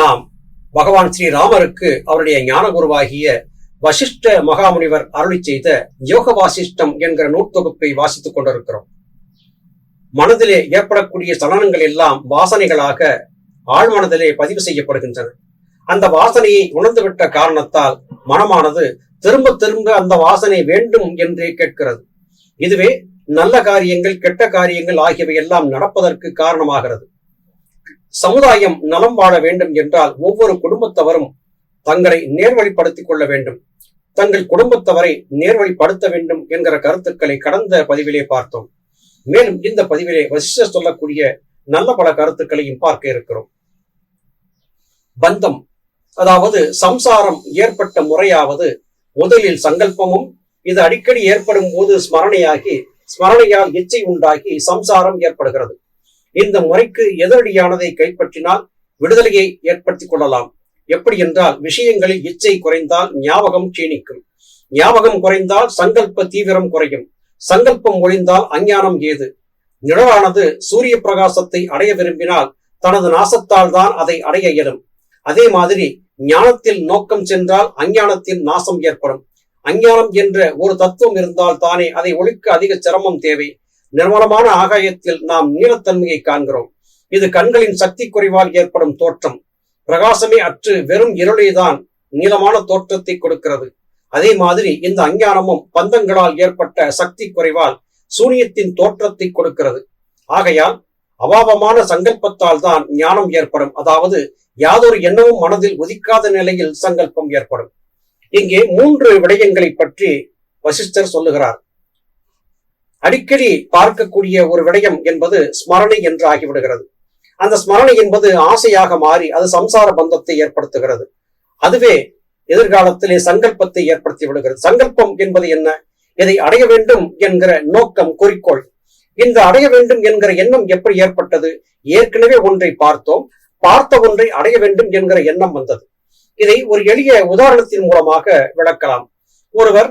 நாம் பகவான் ஸ்ரீராமருக்கு அவருடைய ஞான குருவாகிய வசிஷ்ட மகாமுனிவர் அருளி செய்த யோக வாசிஷ்டம் என்கிற நூற்தொகுப்பை வாசித்துக் கொண்டிருக்கிறோம். மனதிலே ஏற்படக்கூடிய சலனங்கள் எல்லாம் வாசனைகளாக ஆழ்மனதிலே பதிவு செய்யப்படுகின்றன. அந்த வாசனையை உணர்ந்துவிட்ட காரணத்தால் மனமானது திரும்ப திரும்ப அந்த வாசனை வேண்டும் என்றே கேட்கிறது. இதுவே நல்ல காரியங்கள் கெட்ட காரியங்கள் ஆகியவை எல்லாம் நடப்பதற்கு காரணமாகிறது. சமுதாயம் நலம் வாழ வேண்டும் என்றால் ஒவ்வொரு குடும்பத்தவரும் தங்களை நேர்வழிப்படுத்திக் கொள்ள வேண்டும். தங்கள் குடும்பத்தவரை நேர்வழிப்படுத்த வேண்டும் என்கிற கருத்துக்களை கடந்த பதிவிலே பார்த்தோம். மேலும் இந்த பதிவிலே வசிஷ்டர் சொல்லக்கூடிய நல்ல பல கருத்துக்களையும் பார்க்க இருக்கிறோம். பந்தம் அதாவது சம்சாரம் ஏற்பட்ட முறையாவது முதலில் சங்கல்பமும் இது அடிக்கடி ஏற்படும் போது ஸ்மரணையாகி ஸ்மரணையால் இச்சை உண்டாகி சம்சாரம் ஏற்படுகிறது. இந்த முறைக்கு எதிரடியானதை கைப்பற்றினால் விடுதலையை ஏற்படுத்திக் கொள்ளலாம். எப்படி என்றால் விஷயங்களில் இச்சை குறைந்தால் ஞாபகம் சீணிக்கும் ஞாபகம் குறைந்தால் சங்கல்ப தீவிரம் குறையும். சங்கல்பம் ஒழிந்தால் அஞ்ஞானம் ஏது? நிழலானது சூரிய பிரகாசத்தை அடைய விரும்பினால் தனது நாசத்தால் தான் அதை அடைய இயலும். அதே மாதிரி ஞானத்தில் நோக்கம் சென்றால் அஞ்ஞானத்தில் நாசம் ஏற்படும். அஞ்ஞானம் என்ற ஒரு தத்துவம் இருந்தால் தானே அதை ஒழிக்க அதிக சிரமம் தேவை. நிர்மலமான ஆகாயத்தில் நாம் நீலத்தன்மையை காண்கிறோம். இது கண்களின் சக்தி குறைவால் ஏற்படும் தோற்றம். பிரகாசமே அற்று வெறும் இருளைதான் நீளமான தோற்றத்தை கொடுக்கிறது. அதே மாதிரி இந்த அஞ்ஞானமும் பந்தங்களால் ஏற்பட்ட சக்தி குறைவால் சூரியத்தின் தோற்றத்தை கொடுக்கிறது. ஆகையால் அபாவமான சங்கல்பத்தால் தான் ஞானம் ஏற்படும். அதாவது யாதொரு எண்ணமும் மனதில் உதிக்காத நிலையில் சங்கல்பம் ஏற்படும். இங்கே மூன்று விடயங்களை பற்றி வசிஷ்டர் சொல்லுகிறார். அடிக்கடி பார்க்கக்கூடிய ஒரு விடயம் என்பது ஸ்மரணை என்று ஆகிவிடுகிறது அந்த ஸ்மரணை என்பது ஆசையாக மாறி அது சம்சார பந்தத்தை ஏற்படுத்துகிறது. அதுவே எதிர்காலத்திலே சங்கல்பத்தை ஏற்படுத்தி விடுகிறது. சங்கல்பம் என்பது என்ன? இதை அடைய வேண்டும் என்கிற நோக்கம் குறிக்கோள். இந்த அடைய வேண்டும் என்கிற எண்ணம் எப்படி ஏற்பட்டது? ஏற்கனவே ஒன்றை பார்த்தோம். பார்த்த ஒன்றை அடைய வேண்டும் என்கிற எண்ணம் வந்தது. இதை ஒரு எளிய உதாரணத்தின் மூலமாக விளக்கலாம். ஒருவர்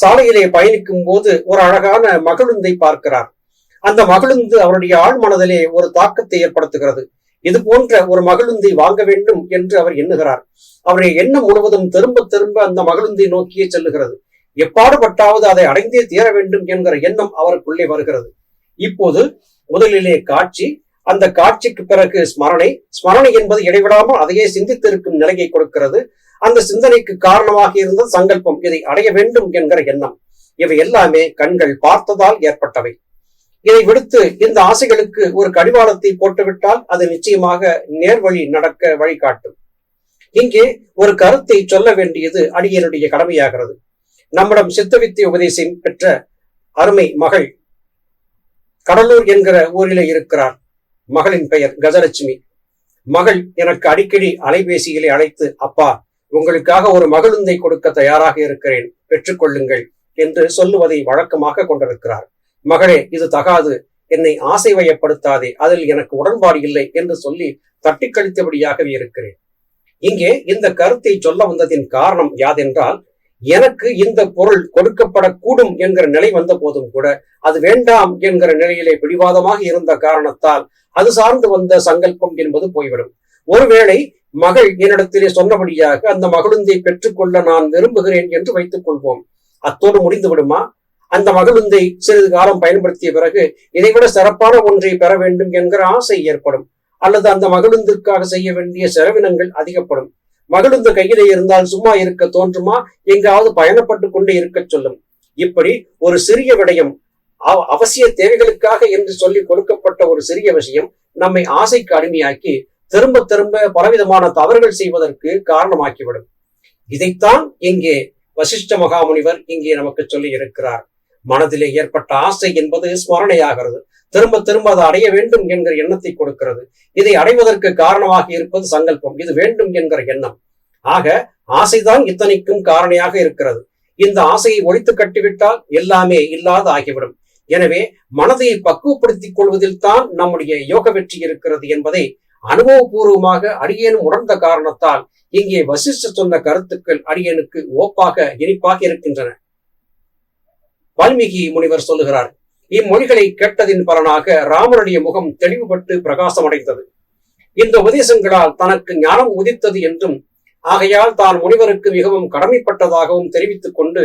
சாலையிலே பயணிக்கும் போது ஒரு அழகான மகளுந்தை பார்க்கிறார். அந்த மகளுந்து அவருடைய ஆழ் மனதிலே ஒரு தாக்கத்தை ஏற்படுத்துகிறது. இது போன்ற ஒரு மகளுந்தை வாங்க வேண்டும் என்று அவர் எண்ணுகிறார். அவருடைய எண்ணம் முழுவதும் திரும்ப திரும்ப அந்த மகளுந்தை நோக்கியே செல்லுகிறது. எப்பாடுபட்டாவது அதை அடைந்தே தீர வேண்டும் என்கிற எண்ணம் அவருக்குள்ளே வருகிறது. இப்போது முதலிலே காட்சி அந்த காட்சிக்கு பிறகு ஸ்மரணை ஸ்மரணை என்பது இடைவிடாமல் அதையே சிந்தித்திருக்கும் நிலையை கொடுக்கிறது. அந்த சிந்தனைக்கு காரணமாக இருந்த சங்கல்பம். இதை அடைய வேண்டும் என்கிற எண்ணம். இவை எல்லாமே கண்கள் பார்த்ததால் ஏற்பட்டவை. இதை விடுத்து இந்த ஆசைகளுக்கு ஒரு கடிவாளத்தை போட்டுவிட்டால் அது நிச்சயமாக நேர்வழி நடக்க வழிகாட்டும். இங்கே ஒரு கருத்தை சொல்ல வேண்டியது அடியனுடைய கடமையாகிறது. நம்மிடம் சித்தவித்தை உபதேசம் பெற்ற அருமை மகள் கடலூர் என்கிற ஊரிலே இருக்கிறார். மகளின் பெயர் கஜலட்சுமி. மகள் எனக்கு அடிக்கடி அலைபேசிகளை அழைத்து அப்பா உங்களுக்காக ஒரு மகளுந்தை கொடுக்க தயாராக இருக்கிறேன் பெற்றுக்கொள்ளுங்கள் என்று சொல்லுவதை வழக்கமாக கொண்டிருக்கிறார். மகளே இது தகாது. என்னை ஆசை வயப்படுத்தாதே. அதில் எனக்கு உடன்பாடு இல்லை என்று சொல்லி தட்டி கழித்தபடியாகவே இருக்கிறேன். இங்கே இந்த கருத்தை சொல்ல வந்ததின் காரணம் யாதென்றால் எனக்கு இந்த பொருள் கொடுக்கப்படக்கூடும் என்கிற நிலை வந்த போதும் கூட அது வேண்டாம் என்கிற நிலையிலே பிடிவாதமாக இருந்த காரணத்தால் அது சார்ந்து வந்த சங்கல்பம் என்பது போய்விடும். ஒருவேளை மகள் என்னிடத்திலே சொன்னபடியாக அந்த மகளுந்தை பெற்றுக்கொள்ள நான் விரும்புகிறேன் என்று வைத்துக் கொள்வோம். அத்தோடு முடிந்து விடுமா அந்த மகளுந்தை சிறிது காலம் பயன்படுத்திய பிறகு இதைவிட சிறப்பான ஒன்றை பெற வேண்டும் என்கிற ஆசை ஏற்படும். அல்லது அந்த மகளுந்திற்காக செய்ய வேண்டிய செலவினங்கள் அதிகப்படும். மகளுந்து கையிலே இருந்தால் சும்மா இருக்க தோன்றுமா? எங்காவது பயணப்பட்டு கொண்டே இருக்க சொல்லும். இப்படி ஒரு சிறிய விடயம் அவசிய தேவைகளுக்காக என்று சொல்லி கொடுக்கப்பட்ட ஒரு சிறிய விஷயம் நம்மை ஆசைக்கு அடிமையாக்கி திரும்ப திரும்ப பலவிதமான தவறுகள் செய்வதற்கு காரணமாக்கிவிடும். இதைத்தான் இங்கே வசிஷ்ட மகாமுனிவர் இங்கே நமக்கு சொல்லி இருக்கிறார். மனதிலே ஏற்பட்ட ஆசை என்பது ஸ்மரணையாகிறது. திரும்ப திரும்ப அதை அடைய வேண்டும் என்கிற எண்ணத்தை கொடுக்கிறது. இதை அடைவதற்கு காரணமாக இருப்பது சங்கல்பம். இது வேண்டும் என்கிற எண்ணம். ஆக ஆசைதான் இத்தனைக்கும் காரணியாக இருக்கிறது. இந்த ஆசையை ஒழித்து கட்டிவிட்டால் எல்லாமே இல்லாத ஆகிவிடும். எனவே மனதை பக்குவப்படுத்திக் கொள்வதில் தான் நம்முடைய யோக வெற்றி இருக்கிறது என்பதை அனுபவபூர்வமாக அடியேனும் உணர்ந்த காரணத்தால் இங்கே வசிஷ்ட சொன்ன கருத்துக்கள் அடியனுக்கு ஓப்பாக இனிப்பாக இருக்கின்றன. வால்மீகி முனிவர் சொல்லுகிறார் இம்மொழிகளை கேட்டதின் பலனாக ராமனுடைய முகம் தெளிவுபட்டு பிரகாசமடைந்தது. இந்த உபதேசங்களால் தனக்கு ஞானம் உதித்தது என்றும் ஆகையால் தான் முனிவருக்கு மிகவும் கடமைப்பட்டதாகவும் தெரிவித்துக் கொண்டு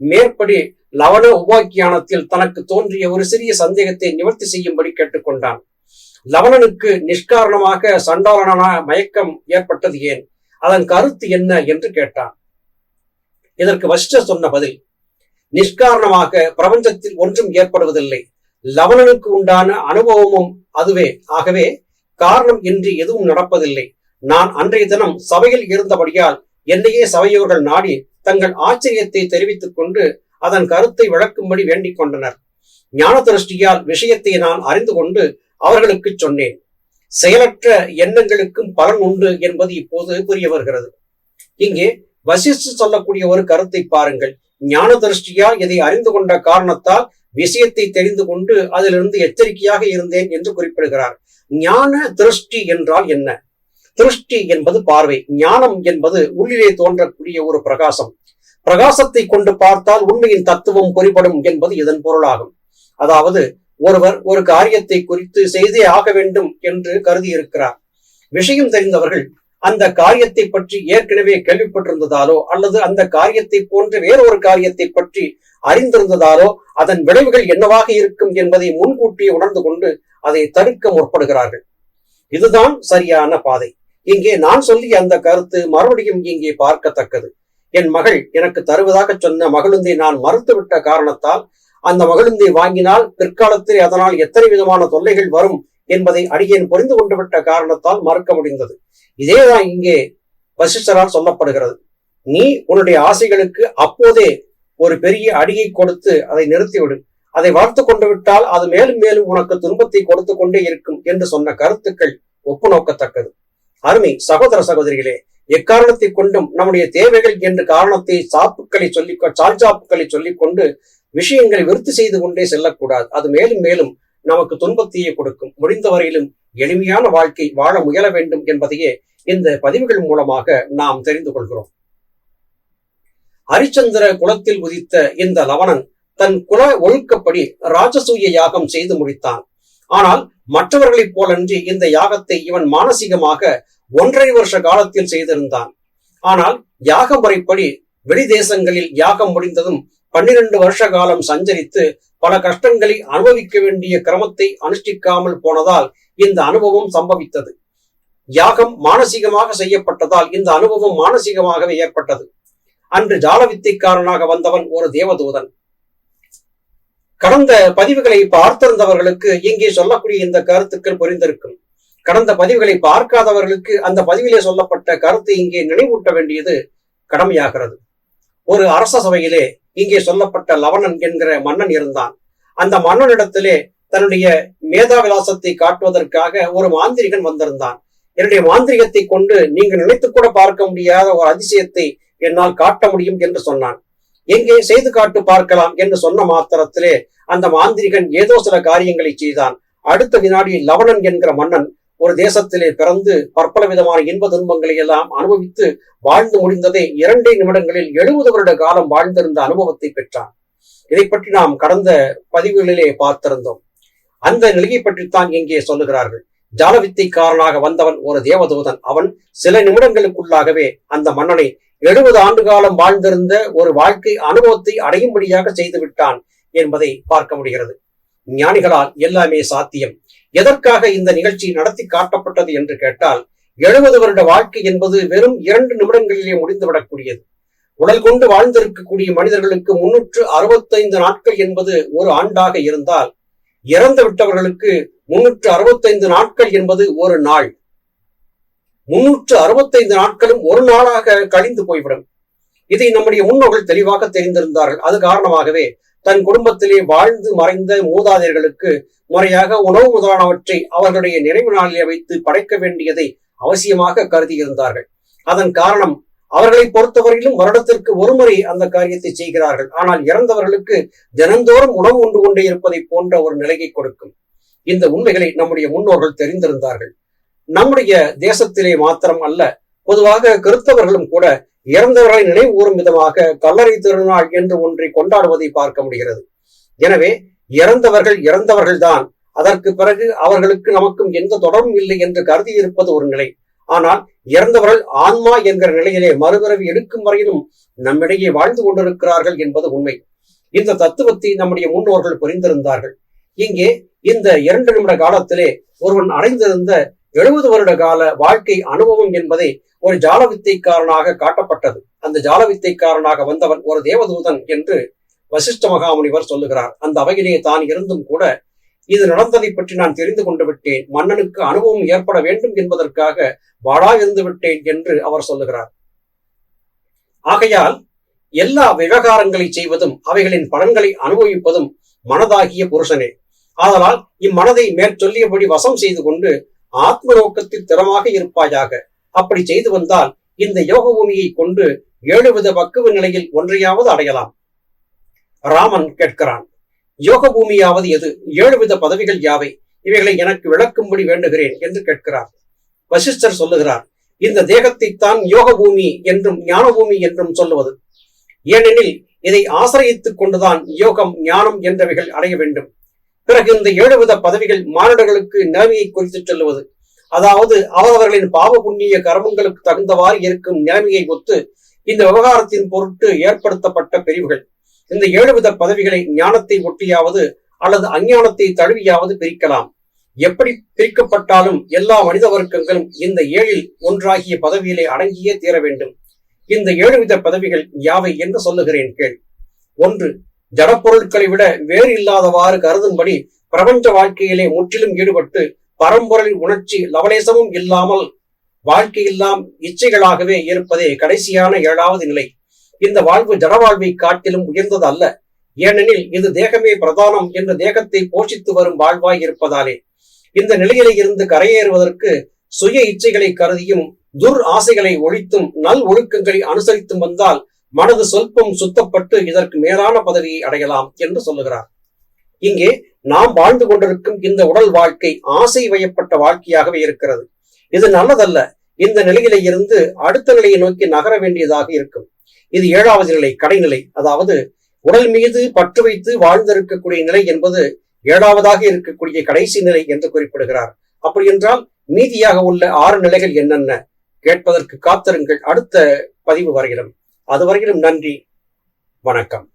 மேற்படி லவண உபாக்கியானத்தில் தனக்கு தோன்றிய ஒரு சிறிய சந்தேகத்தை நிவர்த்தி செய்யும்படி கேட்டுக்கொண்டான். லவணனுக்கு நிஷ்காரணமாக சண்டாளனான மயக்கம் ஏற்பட்டது ஏன்? அதன் கருத்து என்ன என்று கேட்டான். இதற்கு வசிஷ்டர் சொன்ன பதில் நிஷ்காரணமாக பிரபஞ்சத்தில் ஒன்றும் ஏற்படுவதில்லை. லவணனுக்கு உண்டான அனுபவமும் அதுவே. ஆகவே காரணம் இன்றி எதுவும் நடப்பதில்லை. நான் அன்றைய தினம் சபையில் இருந்தபடியால் என்னையே சபையோர்கள் நாடி தங்கள் ஆச்சரியத்தை தெரிவித்துக் கொண்டு அதன் கருத்தை விளக்கும்படி வேண்டிக் கொண்டனர். ஞான திருஷ்டியால் விஷயத்தை நான் அறிந்து கொண்டு அவர்களுக்கு சொன்னேன். செயலற்ற எண்ணங்களுக்கும் பலன் உண்டு என்பது இப்போது புரிய வருகிறது. இங்கே வசிஷ்டு சொல்லக்கூடிய ஒரு கருத்தை பாருங்கள். ஞான திருஷ்டியால் இதை அறிந்து கொண்ட காரணத்தால் விஷயத்தை தெரிந்து கொண்டு அதிலிருந்து எச்சரிக்கையாக இருந்தேன் என்று குறிப்பிடுகிறார். ஞான திருஷ்டி என்றால் என்ன? திருஷ்டி என்பது பார்வை ஞானம் என்பது உள்ளிலே தோன்றக்கூடிய ஒரு பிரகாசம். பிரகாசத்தை கொண்டு பார்த்தால் உண்மையின் தத்துவம் புரிபடும் என்பது இதன் பொருளாகும். அதாவது ஒருவர் ஒரு காரியத்தை குறித்து செய்தே ஆக வேண்டும் என்று கருதி இருக்கிறார். விஷயம் தெரிந்தவர்கள் அந்த காரியத்தை பற்றி ஏற்கனவே கேள்விப்பட்டிருந்ததாலோ அல்லது அந்த காரியத்தை போன்ற வேறொரு காரியத்தை பற்றி அறிந்திருந்ததாலோ அதன் விளைவுகள் என்னவாக இருக்கும் என்பதை முன்கூட்டியே உணர்ந்து கொண்டு அதை தடுக்க முற்படுகிறார்கள். இதுதான் சரியான பாதை. இங்கே நான் சொல்லிய அந்த கருத்து மறுபடியும் இங்கே பார்க்கத்தக்கது. என் மகள் எனக்கு தருவதாக சொன்ன மகளுந்தை நான் மறுத்துவிட்ட காரணத்தால் அந்த மகளுந்தை வாங்கினால் பிற்காலத்தில் அதனால் எத்தனை விதமான தொல்லைகள் வரும் என்பதை அடியேன் புரிந்து கொண்டு விட்ட காரணத்தால் மறுக்க முடிந்தது. இதேதான் இங்கே வசிஷ்டரால் சொல்லப்படுகிறது. நீ உன்னுடைய ஆசைகளுக்கு அப்போதே ஒரு பெரிய அடியை கொடுத்து அதை நிறுத்திவிடு. அதை வளர்த்து கொண்டு விட்டால் அது மேலும் மேலும் உனக்கு துன்பத்தை கொடுத்து கொண்டே இருக்கும் என்று சொன்ன கருத்துக்கள் ஒப்பு நோக்கத்தக்கது அருமை சகோதர சகோதரிகளே எக்காரணத்தை கொண்டும் நம்முடைய தேவைகள் என்ற காரணத்தை சாப்புக்களை சொல்லி சால்சாப்புக்களை சொல்லிக் கொண்டு விஷயங்களை விருத்தி செய்து கொண்டே செல்லக்கூடாது. அது மேலும் மேலும் நமக்கு துன்பத்தையே கொடுக்கும். முடிந்த வரையிலும் எளிமையான வாழ்க்கை வாழ முயல வேண்டும் என்பதையே இந்த பதிவுகள் மூலமாக நாம் தெரிந்து கொள்கிறோம். ஹரிச்சந்திர குலத்தில் உதித்த இந்த லவணன் தன் குல ஒழுக்கப்படி ராஜசூய யாகம் செய்து முடித்தான். ஆனால் மற்றவர்களைப் போலன்றி இந்த யாகத்தை இவன் மானசீகமாக ஒன்றரை வருஷ காலத்தில் செய்திருந்தான். ஆனால் யாக முறைப்படி வெளி தேசங்களில் யாகம் முடிந்ததும் பன்னிரண்டு வருஷ காலம் சஞ்சரித்து பல கஷ்டங்களை அனுபவிக்க வேண்டிய கிரமத்தை அனுஷ்டிக்காமல் போனதால் இந்த அனுபவம் சம்பவித்தது. யாகம் மானசீகமாக செய்யப்பட்டதால் இந்த அனுபவம் மானசீகமாகவே ஏற்பட்டது. அன்று ஜாலவித்தைக்காரனாக வந்தவன் ஒரு தேவதூதன். கடந்த பதிவுகளை பார்த்திருந்தவர்களுக்கு இங்கே சொல்லக்கூடிய இந்த கருத்துக்கள் புரிந்திருக்கும். கடந்த பதிவுகளை பார்க்காதவர்களுக்கு அந்த பதிவிலே சொல்லப்பட்ட கருத்தை இங்கே நினைவூட்ட வேண்டியது கடமையாகிறது. ஒரு அரச சபையிலே இங்கே சொல்லப்பட்ட லவணன் என்கிற மன்னன் இருந்தான். அந்த மன்னனிடத்திலே தன்னுடைய மேதாவிலாசத்தை காட்டுவதற்காக ஒரு மாந்திரிகன் வந்திருந்தான். என்னுடைய மாந்திரிகத்தை கொண்டு நீங்கள் நினைத்து கூட பார்க்க முடியாத ஒரு அதிசயத்தை என்னால் காட்ட முடியும் என்று சொன்னான். எங்கே செய்து காட்டு பார்க்கலாம் என்று சொன்ன மாத்திரத்திலே அந்த மாந்திரிகன் ஏதோ சில காரியங்களை செய்தான். அடுத்த வினாடி லவணன் என்கிற மன்னன் ஒரு தேசத்திலே பிறந்து பற்பல விதமான இன்ப துன்பங்களை எல்லாம் அனுபவித்து வாழ்ந்து முடிந்ததை இரண்டே நிமிடங்களில் எழுபது வருட காலம் வாழ்ந்திருந்த அனுபவத்தை பெற்றான். இதை பற்றி நாம் கடந்த பதிவுகளிலே பார்த்திருந்தோம். அந்த நிலையை பற்றித்தான் இங்கே சொல்லுகிறார்கள். ஜாலவித்தைக்காரனாக வந்தவன் ஒரு தேவதூதன். அவன் சில நிமிடங்களுக்குள்ளாகவே அந்த மன்னனை எழுபது ஆண்டு காலம் வாழ்ந்திருந்த ஒரு வாழ்க்கை அனுபவத்தை அடையும்படியாக செய்து விட்டான் என்பதை பார்க்க முடிகிறது. ஞானிகளால் எல்லாமே சாத்தியம். எதற்காக இந்த நிகழ்ச்சி நடத்தி காட்டப்பட்டது என்று கேட்டால் எழுபது வருட வாழ்க்கை என்பது வெறும் இரண்டு நிமிடங்களிலே முடிந்துவிடக்கூடியது. உடல் கொண்டு வாழ்ந்திருக்கக்கூடிய மனிதர்களுக்கு முன்னூற்று அறுபத்தைந்து நாட்கள் என்பது ஒரு ஆண்டாக இருந்தால் இறந்து விட்டவர்களுக்கு முன்னூற்று அறுபத்தைந்து நாட்கள் என்பது ஒரு நாள். முன்னூற்று அறுபத்தைந்து நாட்களும் ஒரு நாளாக கழிந்து போய்விடும். இதை நம்முடைய முன்னோர்கள் தெளிவாக தெரிந்திருந்தார்கள். அது காரணமாகவே தன் குடும்பத்திலே வாழ்ந்து மறைந்த மூதாதையர்களுக்கு முறையாக உணவு முதலானவற்றை அவர்களுடைய நினைவு நாளிலே வைத்து படைக்க வேண்டியதை அவசியமாக கருதியிருந்தார்கள். அதன் காரணம் அவர்களை பொறுத்தவரையிலும் வருடத்திற்கு ஒருமுறை அந்த காரியத்தை செய்கிறார்கள். ஆனால் இறந்தவர்களுக்கு தினந்தோறும் உணவு உண்டு கொண்டே இருப்பதை போன்ற ஒரு நிலையை கொடுக்கும். இந்த உண்மைகளை நம்முடைய முன்னோர்கள் தெரிந்திருந்தார்கள். நம்முடைய தேசத்திலே மாத்திரம் அல்ல பொதுவாக கிறிஸ்தவர்களும் கூட இறந்தவர்களை நினைவு கூறும் விதமாக கல்லறை திருநாள் என்று ஒன்றை கொண்டாடுவதை பார்க்க முடிகிறது. எனவே இறந்தவர்கள் இறந்தவர்கள்தான். அதற்கு பிறகு அவர்களுக்கு நமக்கும் எந்த தொடர்பும் இல்லை என்று கருதி இருப்பது ஒரு நிலை. ஆனால் இறந்தவர்கள் ஆன்மா என்கிற நிலையிலே மறுபிறவி எடுக்கும் வரையிலும் நம்மிடையே வாழ்ந்து கொண்டிருக்கிறார்கள் என்பது உண்மை. இந்த தத்துவத்தை நம்முடைய முன்னோர்கள் புரிந்திருந்தார்கள். இங்கே இந்த இரண்டு நிமிட காலத்திலே ஒருவன் அடைந்திருந்த எழுபது வருட கால வாழ்க்கை அனுபவம் என்பதை ஒரு ஜால வித்தைக்காரனாக காட்டப்பட்டது. அந்த ஜால வித்தைக்காரனாக வந்தவன் ஒரு தேவதூதன் என்று வசிஷ்ட மகாமுனிவர் சொல்லுகிறார். அந்த அவையிலே தான் இருந்தும் கூட இது நடந்ததை பற்றி நான் தெரிந்து கொண்டு விட்டேன். மன்னனுக்கு அனுபவம் ஏற்பட வேண்டும் என்பதற்காக வாழா இருந்து விட்டேன் என்று அவர் சொல்லுகிறார். ஆகையால் எல்லா விவகாரங்களை செய்வதும் அவைகளின் பலன்களை அனுபவிப்பதும் மனதாகிய புருஷனே. ஆதலால் இம்மனதை மேற்சொல்லியபடி வசம் செய்து கொண்டு ஆத்ம நோக்கத்தில் திறமாக இருப்பாயாக. அப்படி செய்து வந்தால் இந்த யோக பூமியை கொண்டு ஏழு வித பக்குவ நிலையில் ஒன்றையாவது அடையலாம். ராமன் கேட்கிறான் யோக பூமியாவது எது? ஏழு வித பதவிகள் யாவை? இவைகளை எனக்கு விளக்கும்படி வேண்டுகிறேன் என்று கேட்கிறார். வசிஷ்டர் சொல்லுகிறார் இந்த தேகத்தைத்தான் யோக பூமி என்றும் ஞான பூமி என்றும் சொல்லுவது. ஏனெனில் இதை ஆசிரியத்துக் கொண்டுதான் யோகம் ஞானம் என்றவைகள் அடைய வேண்டும். பிறகு இந்த ஏழு வித பதவிகள் மானிடர்களுக்கு நிலைமையை குறித்து சொல்லுவது. அதாவது அவரவர்களின் பாவ புண்ணிய கர்மங்களுக்கு தகுந்தவாறு இருக்கும் நிலைமையை ஒத்து இந்த விவகாரத்தின் பொருட்டு ஏற்படுத்தப்பட்ட பிரிவுகள். இந்த ஏழு வித பதவிகளை ஞானத்தை ஒட்டியாவது அல்லது அஞ்ஞானத்தை தழுவியாவது பிரிக்கலாம். எப்படி பிரிக்கப்பட்டாலும் எல்லா மனித வர்க்கங்களும் இந்த ஏழில் ஒன்றாகிய பதவியிலே அடங்கியே தீர வேண்டும். இந்த ஏழு வித பதவிகள் யாவை என்று சொல்லுகிறேன் கேள். ஒன்று ஜடப்பொருட்களை விட வேறு இல்லாதவாறு கருதும்படி பிரபஞ்ச வாழ்க்கையிலே முற்றிலும் ஈடுபட்டு பரம்பொருள் உணர்ச்சி லவலேசமும் இல்லாமல் வாழ்க்கையெல்லாம் இச்சைகளாகவே இருப்பதே கடைசியான ஏழாவது நிலை. இந்த வாழ்வு ஜடவாழ்வை காட்டிலும் உயர்ந்தது அல்ல ஏனெனில் இது தேகமே பிரதானம் என்ற தேகத்தை போஷித்து வரும் வாழ்வாய் இருப்பதாலே. இந்த நிலையிலே இருந்து கரையேறுவதற்கு சுய இச்சைகளை கருதியும் துர் ஆசைகளை ஒழித்தும் நல் ஒழுக்கங்களை அனுசரித்தும் வந்தால் மனது சொல்பம் சுத்தப்பட்டு இதற்கு மேலான பதவியை அடையலாம் என்று சொல்லுகிறார். இங்கே நாம் வாழ்ந்து கொண்டிருக்கும் இந்த உடல் வாழ்க்கை ஆசை வயப்பட்ட வாழ்க்கையாகவே இருக்கிறது. இது நல்லதல்ல. இந்த நிலையில இருந்து அடுத்த நிலையை நோக்கி நகர வேண்டியதாக இருக்கும். இது ஏழாவது நிலை கடைநிலை. அதாவது உடல் மீது பற்று வைத்து வாழ்ந்திருக்கக்கூடிய நிலை என்பது ஏழாவதாக இருக்கக்கூடிய கடைசி நிலை என்று குறிப்பிடுகிறார். அப்படி என்றால் மீதியாக உள்ள ஆறு நிலைகள் என்னென்ன? கேட்பதற்கு காத்திருங்கள். அடுத்த பதிவு வரையிலும். அதுவரையிலும் நன்றி வணக்கம்.